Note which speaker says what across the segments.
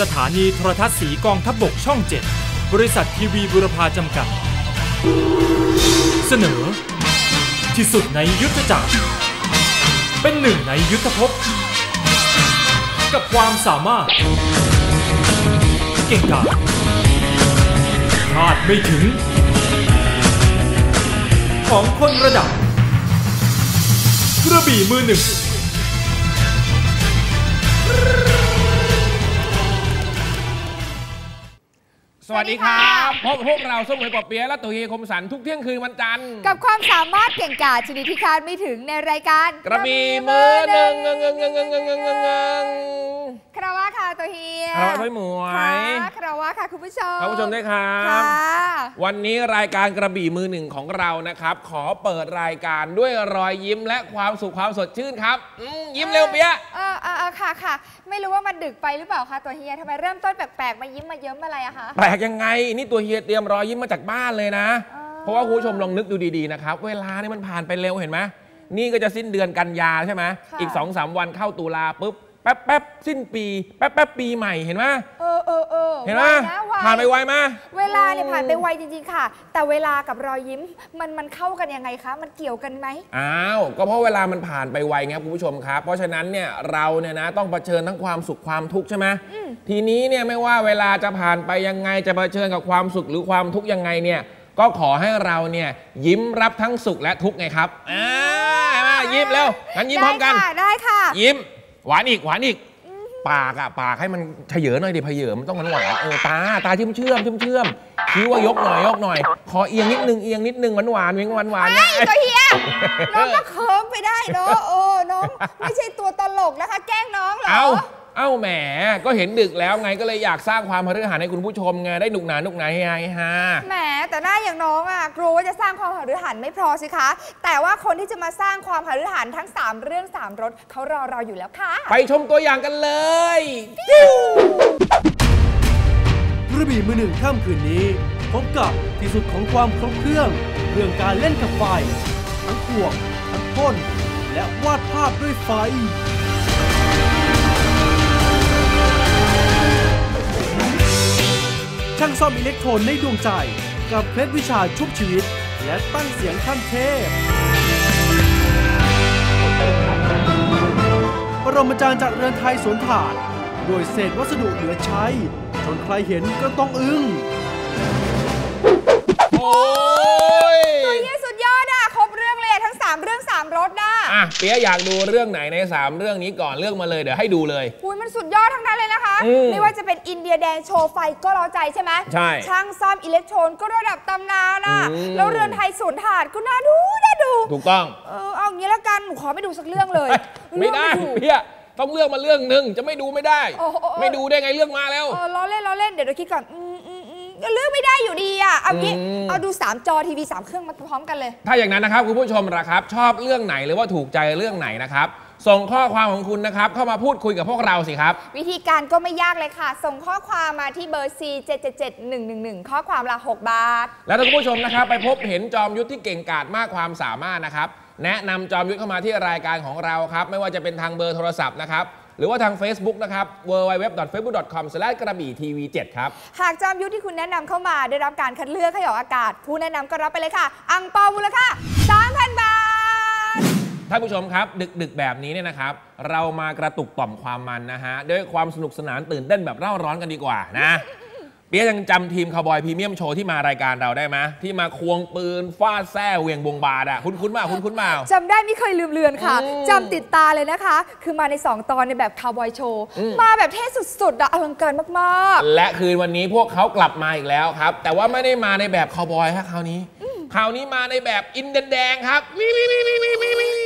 Speaker 1: สถานีโทรทัศน์สีกองทัพบบกช่อง 7 บริษัททีวีบุรพาจำกัด เสนอ ที่สุดในยุทธจักร เป็นหนึ่งในยุทธภพ กับความสามารถ เก่งกาจคาดไม่ถึง ของคนระดับ กระบี่มือหนึ่ง
Speaker 2: วัสดีครับพบพวกเราสมุยปอเปียและตุยคมสันทุกเที่ยงคืนวันจันทร์
Speaker 3: กับความสามารถเก่งกาจชนิดที่คาดไม่ถึงในรายการ
Speaker 2: กระบี่มือหนึ่งเงงเงงเงงเงงเงงเงง
Speaker 3: คารวาค่ะตัวเฮีย
Speaker 2: คารวะพี่หมวย
Speaker 3: คารวาค่ะคุณผู้ชม
Speaker 2: คุณผู้ชมด้วยครับวันนี้รายการกระบี่มือหนึ่งของเรานะครับ ขอเปิดรายการด้วยรอยยิ้มและความสุขความสดชื่นครับยิ้มเร็วเปียะ
Speaker 3: เออเออเออค่ะค่ะ ไม่รู้ว่ามันดึกไปหรือเปล่าคะตัวเฮียทำไมเริ่มต้นแปลกๆ มายิ้มมาเยิ้มอะไรอะคะ
Speaker 2: แปลกยังไง นี่ตัวเฮียเตรียมรอยยิ้มมาจากบ้านเลยนะ
Speaker 3: อ๋อ
Speaker 2: เพราะว่าคุณผู้ชมลองนึกดูดีๆนะครับ เวลานี่มันผ่านไปเร็วเห็นไหมนี่ก็จะสิ้นเดือนกันยาใช่ไหม
Speaker 3: ค่ะ
Speaker 2: อีก2อสวันเข้าตุลาปุ๊บ แป๊บแป๊บสิ้นปี แป๊บแป๊บปีใหม่เห็นไหม
Speaker 3: เออเออเออ
Speaker 2: เห็นไหม
Speaker 3: วนะว
Speaker 2: ผ่านไปไวไหม
Speaker 3: เวลาเนี่ยผ่านไปไวจริง ๆ ค่ะ แต่เวลากับรอยยิ้มมันมันเข้ากันยังไงคะ มันเกี่ยวกันไหม
Speaker 2: อ้าวก็เพราะเวลามันผ่านไปไวไงครับคุณผู้ชมครับ เพราะฉะนั้นเนี่ยเราเนี่ยนะต้องเผชิญทั้งความสุขความทุกข์ใช่ไหมทีนี้เนี่ยไม่ว่าเวลาจะผ่านไปยังไงจะเผชิญกับความสุขหรือความทุกข์ยังไงเนี่ยก็ขอให้เราเนี่ยยิ้มรับทั้งสุขและทุกข์ไงครับอ่าเห็นไหมยิ้มเร็วงั้นยิ้มพร้อมกัน
Speaker 3: ได้ค่ะได้ค่ะ
Speaker 2: ยิ้ม หวานอีกหวานอีกปากอะปากให้มันเฉยหน่อยดิเผยมันต้องหวานหวานๆเออตาตาเชื่อมเชื่อมเชื่อมเชื่อมคิ้วว่ายกหน่อยยกหน่อยขอเอียงนิดนึงเอียงนิดนึงหวานหวานๆเวียงหวานหวานๆนะ
Speaker 3: ไอ้ตัวเฮียน้องก็เคิร์มไปได้เนาะโอ้น้องไม่ใช่ตัวตลกนะคะ แกล้งน้องเหรอ
Speaker 2: เอาเอ้าแหมก็เห็นดึกแล้วไงก็เลยอยากสร้างความพฤหัสให้คุณผู้ชมไงได้หนุกหนาหนุกหนาเฮฮาเฮฮา
Speaker 3: แหมแต่หน้าอย่างน้องอะกลัวว่าจะสร้างความหฤหันไม่พอสิคะ แต่ว่าคนที่จะมาสร้างความหฤหันทั้ง 3 เรื่อง 3รสเขารอเราอยู่แล้วค่ะ
Speaker 2: ไปชมตัวอย่างกันเลย
Speaker 4: กระบี่มือหนึ่งค่ำคืนนี้พบกับที่สุดของความครบเครื่องเรื่องการเล่นกับไฟทั้งควงทั้งพ่นและวาดภาพด้วยไฟ ช่างซ่อมอิเล็กโทรนในดวงใจ กับเคล็ดวิชาชุบชีวิต และตั้งเสียงขั้นเทพ ปรมาจารย์จากเรือนไทยสวนถาดโดยเศษวัสดุเหลือใช้ จนใครเห็นก็ต้องอึ้ง
Speaker 2: โอ้ย
Speaker 3: ตัวเฮียสุดยอดอะ ครบเรื่องเลยอะทั้ง 3 เรื่อง 3รสน่ะ
Speaker 2: อะเปียอยากดูเรื่องไหนใน 3 เรื่องนี้ก่อนเลือกมาเลยเดี๋ยวให้ดูเลย
Speaker 3: หุยมันสุดยอดทั้งนั้นเลยนะคะ
Speaker 2: อืม
Speaker 3: ไม่ว่าจะเป็นอินเดียแดงโชว์ไฟก็ร้อใจใช่ไหม
Speaker 2: ใช่
Speaker 3: ช่างซ่อมอิเล็กโทรนก็ระดับตำนานอะ
Speaker 2: อืม
Speaker 3: แล้วเรือนไทยสวนถาดก็น่าดูน่าดู
Speaker 2: ถูกต้อง
Speaker 3: เออเอางี้แล้วกันหนูขอไม่ดูสักเรื่องเลย
Speaker 2: ไม่ได้
Speaker 3: เรื่องถูก
Speaker 2: เปียต้องเลือกมาเรื่องหนึ่งจะไม่ดูไม่ได้
Speaker 3: โอ้โห
Speaker 2: ไม่ดูได้ไงเรื่องมาแล้ว
Speaker 3: เออล้อเล่นล้อเล่นเดี๋ยวเราคิดก่อนอืมอืมอืม ก็เลือกไม่ได้อยู่ดีอะเอางี้
Speaker 2: อืม
Speaker 3: เอาดู 3 จอทีวี3เครื่องมาพร้อมกันเลย
Speaker 2: ถ้าอย่างนั้นนะครับคุณผู้ชมนะครับ ชอบเรื่องไหนหรือว่าถูกใจเรื่องไหนนะครับส่งข้อความของคุณนะครับ เข้ามาพูดคุยกับพวกเราสิครับ
Speaker 3: วิธีการก็ไม่ยากเลยค่ะ ส่งข้อความมาที่เบอร์ C 7 7 7 1 1 1 ข้อความละ 6 บาท
Speaker 2: แล้วถ้าคุณผู้ชมนะครับ ไปพบเห็นจอมยุทธที่เก่งกาจมากความสามารถนะครับ แนะนำจอมยุทธเข้ามาที่รายการของเราครับ ไม่ว่าจะเป็นทางเบอร์โทรศัพท์นะครับ หรือว่าทาง Facebook นะครับ www.facebook.com กระบี่ทีวี7ครับ
Speaker 3: หากจอมยุทธที่คุณแนะนำเข้ามาได้รับการคัดเลือกให้ออกอากาศ ผู้แนะนำก็รับไปเลยค่ะ อังเปามูลค่า3,000 บาท
Speaker 2: ท่านผู้ชมครับ ดึกๆแบบนี้เนี่ยนะครับ เรามากระตุกต่อมความมันนะฮะ ด้วยความสนุกสนานตื่นเต้นแบบเร่าร้อนกันดีกว่านะ เปียยังจำทีมคาวบอยพรีเมียมโชว์ที่มารายการเราได้ไหมที่มาควงปืนฟาดแซ่เหวียงบงบาดอะคุ้นคุ้นๆมาคุ้นคุ้นๆมา
Speaker 3: จำได้ไม่เคยลืมเลือนค่ะ
Speaker 2: อืม
Speaker 3: จำติดตาเลยนะคะ คือมาใน 2 ตอนในแบบคาวบอยโชว์
Speaker 2: อืม
Speaker 3: มาแบบเท่สุดๆอะอลังการมาก
Speaker 2: และคืนวันนี้พวกเขากลับมาอีกแล้วครับ แต่ว่าไม่ได้มาในแบบคาวบอยฮะคราวนี้คราวนี้มาในแบบอินเดียนแดงครับวิวิวิวิวิวิวิ
Speaker 3: ๆค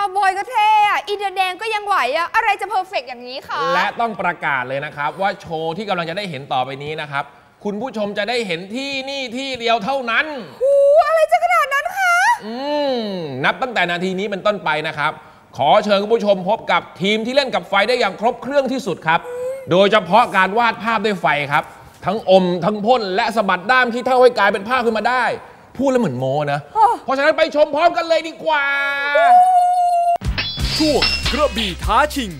Speaker 3: าวบอยก็เท่อะอินเดียแดงก็ยังไหวอะอะไรจะเพอร์เฟกต์อย่างนี้คะ
Speaker 2: และต้องประกาศเลยนะครับ ว่าโชว์ที่กำลังจะได้เห็นต่อไปนี้นะครับ คุณผู้ชมจะได้เห็นที่นี่ที่เดียวเท่านั้น
Speaker 3: หูอะไรจะขนาดนั้นคะ
Speaker 2: อืมนับตั้งแต่นาทีนี้เป็นต้นไปนะครับ ขอเชิญคุณผู้ชมพบกับทีมที่เล่นกับไฟได้อย่างครบเครื่องที่สุดครับ โดยเฉพาะการวาดภาพด้วยไฟครับ ทั้งอมทั้งพ่นและสะบัดด้ามขี้เท่าให้กลายเป็นภาพขึ้นมาได้ พูดแล้วเหมือนโมนะ เพราะฉะนั้นไปชมพร้อมกันเลยดีกว่า
Speaker 1: ช่วงกระบี่ท้าชิง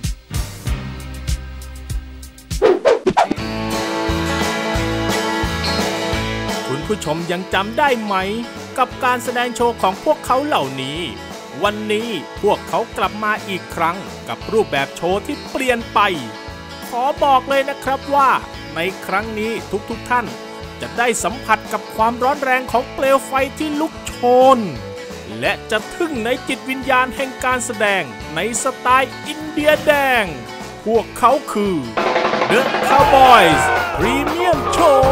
Speaker 1: คุณ
Speaker 5: ผู้ชมยังจำได้ไหม กับการแสดงโชว์ของพวกเขาเหล่านี้ วันนี้พวกเขากลับมาอีกครั้งกับรูปแบบโชว์ที่เปลี่ยนไป ขอบอกเลยนะครับว่า ในครั้งนี้ทุกๆทท่าน จะได้สัมผัสกับความร้อนแรงของเปลวไฟที่ลุกโชน และจะทึ่งในจิตวิญญาณแห่งการแสดงในสไตล์อินเดียแดง พวกเขาคือ The Cowboys Premium Show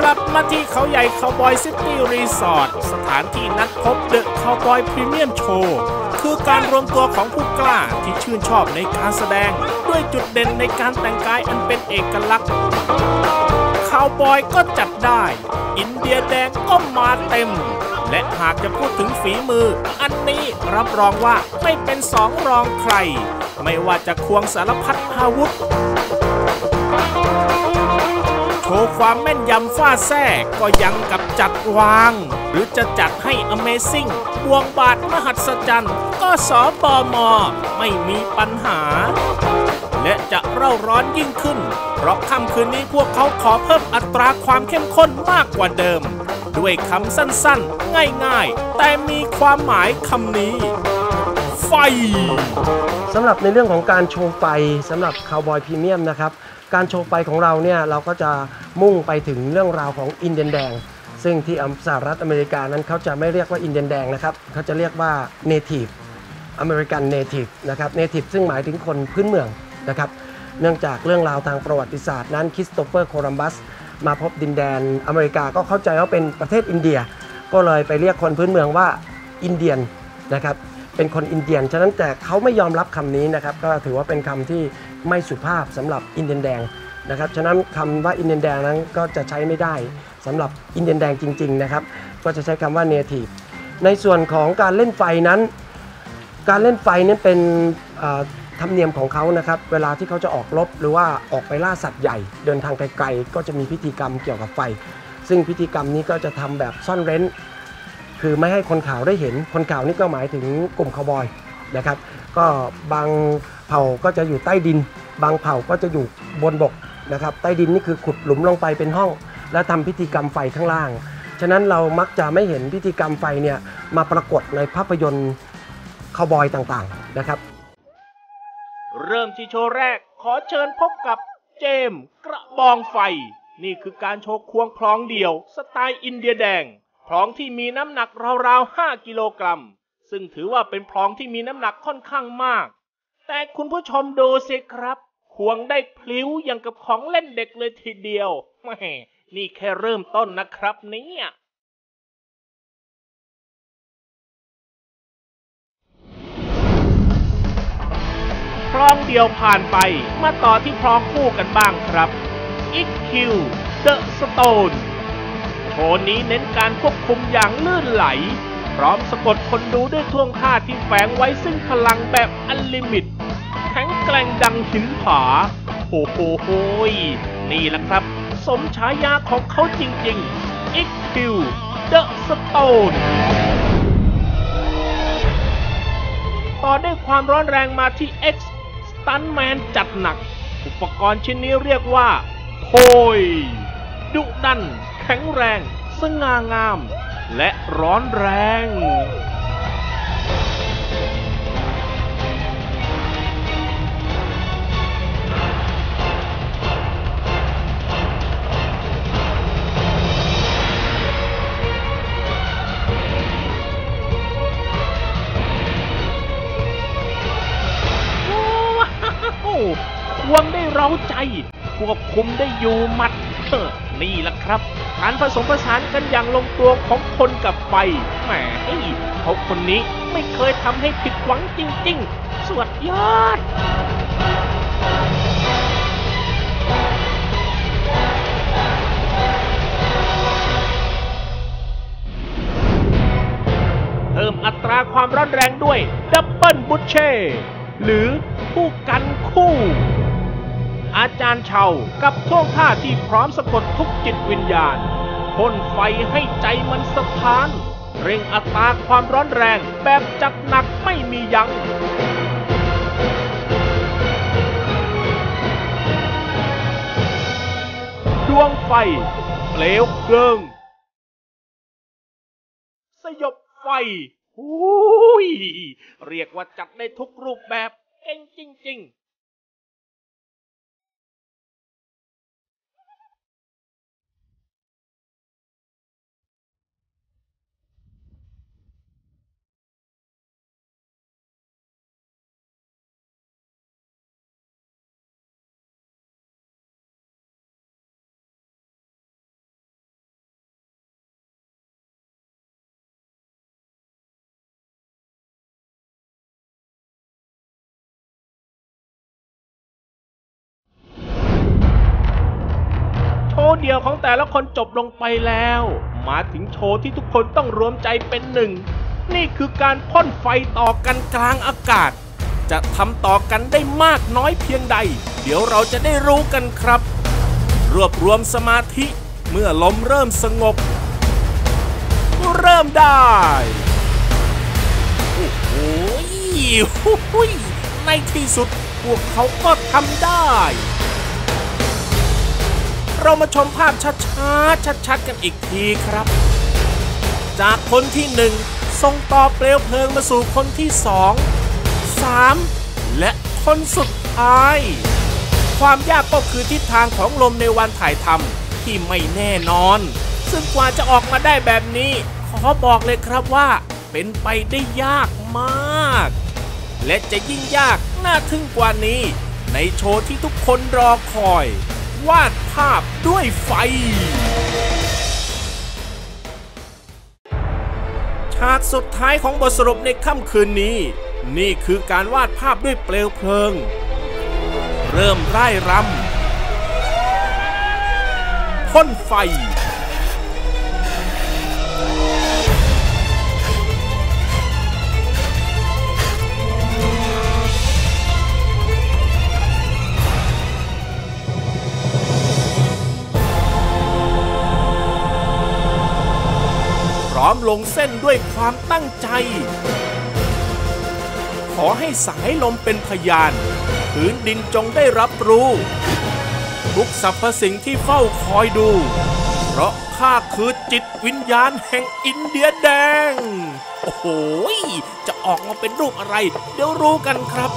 Speaker 5: กลับมาที่เขาใหญ่คาวบอยซิตี้รีสอร์ทสถานที่นัดพบเดอะคาวบอยพรีเมียมโชว์คือการรวมตัวของผู้กล้าที่ชื่นชอบในการแสดง ด้วยจุดเด่นในการแต่งกายอันเป็นเอกลักษณ์คาวบอยก็จัดได้ อินเดียแดงก็มาเต็ม และหากจะพูดถึงฝีมือ อันนี้รับรองว่าไม่เป็นสองรองใคร ไม่ว่าจะควงสารพัดอาวุธโชว์ความแม่นยำฟาแท้ก็ยังกับจัดวาง หรือจะจัดให้ Amazing บวงบาทมหัศจรรย์ ก็สอบอมอไม่มีปัญหา เร่าร้อนยิ่งขึ้น เพราะค่ำคืนนี้พวกเขาขอเพิ่มอัตราความเข้มข้นมากกว่าเดิม ด้วยคำสั้นๆ ง่ายๆ แต่มีความหมายคำนี้ ไฟ
Speaker 6: สำหรับในเรื่องของการโชว์ไฟสำหรับคาวบอยพรีเมียมนะครับ การโชว์ไฟของเราเนี่ยเราก็จะมุ่งไปถึงเรื่องราวของอินเดียนแดงซึ่งที่สหรัฐอเมริกานั้นเขาจะไม่เรียกว่าอินเดียนแดงนะครับเขาจะเรียกว่าเนทีฟอเมริกันเนทีฟนะครับเนทีฟซึ่งหมายถึงคนพื้นเมืองนะครับ เนื่องจากเรื่องราวทางประวัติศาสตร์นั้นคริสโตเฟอร์โคลัมบัสมาพบดินแดนอเมริกาก็เข้าใจว่าเป็นประเทศอินเดีย ก็เลยไปเรียกคนพื้นเมืองว่าอินเดียนนะครับเป็นคนอินเดียน ฉะนั้นแต่เขาไม่ยอมรับคำนี้นะครับก็ถือว่าเป็นคำที่ไม่สุภาพสำหรับอินเดียนแดงนะครับฉะนั้นคำว่าอินเดียนแดงนั้นก็จะใช้ไม่ได้สำหรับอินเดียนแดงจริง ๆนะครับ ก็จะใช้คำว่า native ในส่วนของการเล่นไฟนั้น การเล่นไฟนั้นเป็น ธรรมเนียมของเขานะครับ เวลาที่เขาจะออกรบหรือว่าออกไปล่าสัตว์ใหญ่ เดินทางไกลๆก็จะมีพิธีกรรมเกี่ยวกับไฟ ซึ่งพิธีกรรมนี้ก็จะทำแบบซ่อนเร้น คือไม่ให้คนข่าวได้เห็น คนข่าวนี่ก็หมายถึงกลุ่มคาวบอยนะครับ ก็บางเผ่าก็จะอยู่ใต้ดิน บางเผ่าก็จะอยู่บนบกนะครับ ใต้ดินนี่คือขุดหลุมลงไปเป็นห้อง แล้วทำพิธีกรรมไฟข้างล่าง ฉะนั้นเรามักจะไม่เห็นพิธีกรรมไฟเนี่ยมาปรากฏในภาพยนตร์คาวบอยต่างๆนะครับ
Speaker 5: เริ่มที่โชว์แรกขอเชิญพบกับเจมส์กระบองไฟ นี่คือการโชว์ควงคล้องเดี่ยว สไตล์อินเดียแดงคล้องที่มีน้ำหนักราวๆ 5 กิโลกรัม ซึ่งถือว่าเป็นคล้องที่มีน้ำหนักค่อนข้างมาก แต่คุณผู้ชมดูสิครับ ควงได้พลิ้วอย่างกับของเล่นเด็กเลยทีเดียวแหมนี่แค่เริ่มต้นนะครับเนี่ย เดียวผ่านไป มาต่อที่พร้อมคู่กันบ้างครับ IQ The Stone โชว์นี้เน้นการควบคุมอย่างลื่นไหล พร้อมสะกดคนดูด้วยท่วงท่าที่แฝงไว้ซึ่งพลังแบบอันลิมิต แข็งแกร่งดังหินผาโอ้โหโหยนี่แหละครับ สมฉายาของเขาจริงๆ IQ The Stone ต่อด้วยความร้อนแรงมาที่ X อันแมนจัดหนัก อุปกรณ์ชิ้นนี้เรียกว่าโพยดุดัน แข็งแรง สง่างาม และร้อนแรง เร้าใจ ควบคุมได้อยู่มัดเฮ้อนี่แหละครับการผสมผสานกันอย่างลงตัวของคนกับไฟแหมเขาคนนี้ไม่เคยทำให้ผิดหวังจริง ๆสวดยอดเพิ่มอัตราความร้อนแรงด้วยดับเบิลบุชเช่หรือผู้กันคู่ อาจารย์เชากับท่วงท่าที่พร้อมสะกดทุกจิตวิญญาณพ่นไฟให้ใจมันสะท้าน เร่งอัตราความร้อนแรงแบบจัดหนักไม่มียัง้งดวงไฟ เปลวเพลิง สยบไฟหูยเรียกว่าจัดได้ทุกรูปแบบ เก่งจริง ๆ เดียวของแต่ละคนจบลงไปแล้ว มาถึงโชว์ที่ทุกคนต้องรวมใจเป็นหนึ่ง นี่คือการพ่นไฟต่อกันกลางอากาศ จะทำต่อกันได้มากน้อยเพียงใด เดี๋ยวเราจะได้รู้กันครับ รวบรวมสมาธิเมื่อลมเริ่มสงบ เริ่มได้โอ้โหในที่สุดพวกเขาก็ทำได้ เรามาชมภาพช้าๆชัดๆกันอีกทีครับ จากคนที่หนึ่งส่งต่อเปลวเพลิงมาสู่คนที่สองสามและคนสุดท้าย ความยากก็คือทิศทางของลมในวันถ่ายทำที่ไม่แน่นอน ซึ่งกว่าจะออกมาได้แบบนี้ ขอบอกเลยครับว่า เป็นไปได้ยากมาก และจะยิ่งยากน่าทึ่งกว่านี้ ในโชว์ที่ทุกคนรอคอย วาดภาพด้วยไฟ ฉากสุดท้ายของบทสรุปในค่ำคืนนี้ นี่คือการวาดภาพด้วยเปลวเพลิง เริ่มไร่รำพ่นไฟ ร้อมลงเส้นด้วยความตั้งใจ ขอให้สายลมเป็นพยานพื้นดินจงได้รับรู้ ทุกสรรพสิ่งที่เฝ้าคอยดู เพราะข้าคือจิตวิญญาณแห่งอินเดียแดง โอ้โห จะออกมาเป็นรูปอะไร เดี๋ยวรู้กันครับ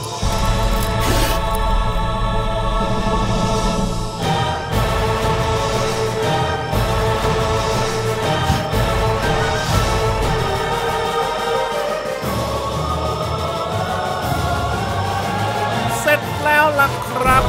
Speaker 5: แล้วล่ะครับ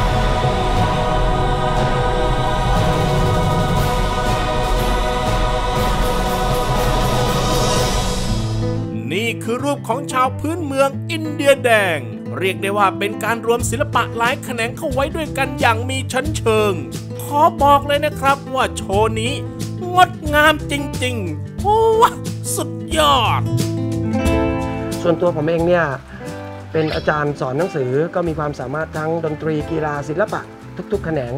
Speaker 5: นี่คือรูปของชาวพื้นเมืองอินเดียแดง เรียกได้ว่าเป็นการรวมศิลปะหลายแขนงเข้าไว้ด้วยกันอย่างมีชั้นเชิง ขอบอกเลยนะครับว่าโชว์นี้ งดงามจริงๆ โอ้วสุดยอด
Speaker 6: ส่วนตัวผมเองเนี่ย เป็นอาจารย์สอนหนังสือก็มีความสามารถทั้งดนตรีกีฬาศิลปะทุกๆ แขนง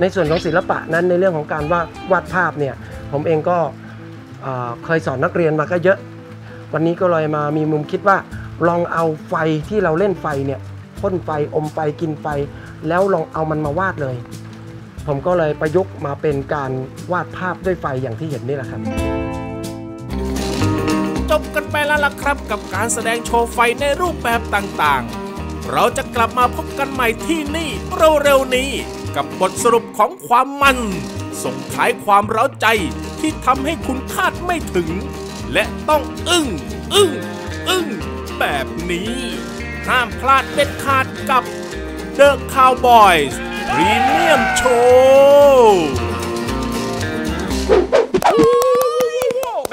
Speaker 6: ในส่วนของศิลปะนั้นในเรื่องของการวาดวาดภาพเนี่ยผมเองก็เเคยสอนนักเรียนมาก็เยอะ วันนี้ก็เลยมามีมุมคิดว่า ลองเอาไฟที่เราเล่นไฟเนี่ยพ่นไฟอมไฟกินไฟ แล้วลองเอามันมาวาดเลย ผมก็เลยประยุกต์มาเป็นการวาดภาพด้วยไฟอย่างที่เห็นนี่แหละครับ
Speaker 5: จบกันไปแล้วล่ะครับ กับการแสดงโชว์ไฟในรูปแบบต่างๆ เราจะกลับมาพบกันใหม่ที่นี่เร็วๆนี้ กับบทสรุปของความมัน ส่งท้ายความเร้าใจที่ทำให้คุณคาดไม่ถึง และต้องอึ้ง อึ้ง อึ้ง แบบนี้ ห้ามพลาดเด็ดขาดกับ The Cowboys Premium Show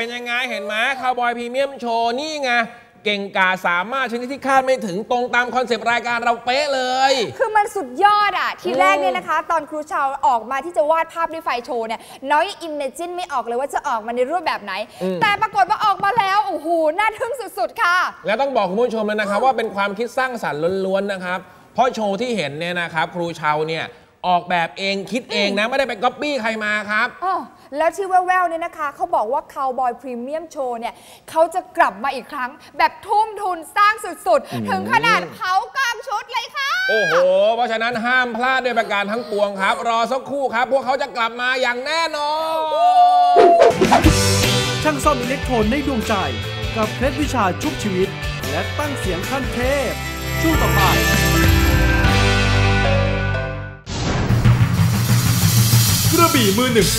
Speaker 2: เป็นยังไงเห็นไหมคาวบอยพรีเมียมโชว์นี่ไงเก่งกาจสามารถชนิดที่คาดไม่ถึงตรงตามคอนเซปต์รายการเราเป๊ะเลย
Speaker 3: คือมันสุดยอดอะ ทีแรกเนี่ยนะคะ ตอนครูชาวออกมาที่จะวาดภาพด้วยไฟโชว์เนี่ยน้อยอิมเมจินไม่ออกเลยว่าจะออกมาในรูปแบบไหน
Speaker 2: อืม
Speaker 3: แต่ปรากฏว่าออกมาแล้ว โอ้โห น่าทึ่งสุดๆ ค่ะ
Speaker 2: แล้วต้องบอกคุณผู้ชมเลยนะครับ ว่าเป็นความคิดสร้างสรรค์ล้วนๆนะครับ เพราะโชว์ที่เห็นเนี่ยนะครับ ครูเชาเนี่ยออกแบบเองคิดเองนะไม่ได้ไปก๊อปปี้ใครมาครับ
Speaker 3: อ๋อ แล้วที่แว่วๆเนี่ยนะคะเขาบอกว่าคาวบอยพรีเมียมโชว์เนี่ยเขาจะกลับมาอีกครั้ง แบบทุ่มทุนสร้างสุดๆ ถึงขนาดเผากองชุดเลยค่ะ
Speaker 2: โอ้โห เพราะฉะนั้นห้ามพลาดด้วยประการทั้งปวงครับ รอสักครู่ครับ พวกเขาจะกลับมาอย่างแน่นอน
Speaker 4: ช่างซ่อมอิเล็กโทรนในดวงใจ กับเคล็ดวิชาชุบชีวิต และตั้งเสียงขั้นเทพ ช่วงต่อไป
Speaker 1: กระบี่มือหนึ่ง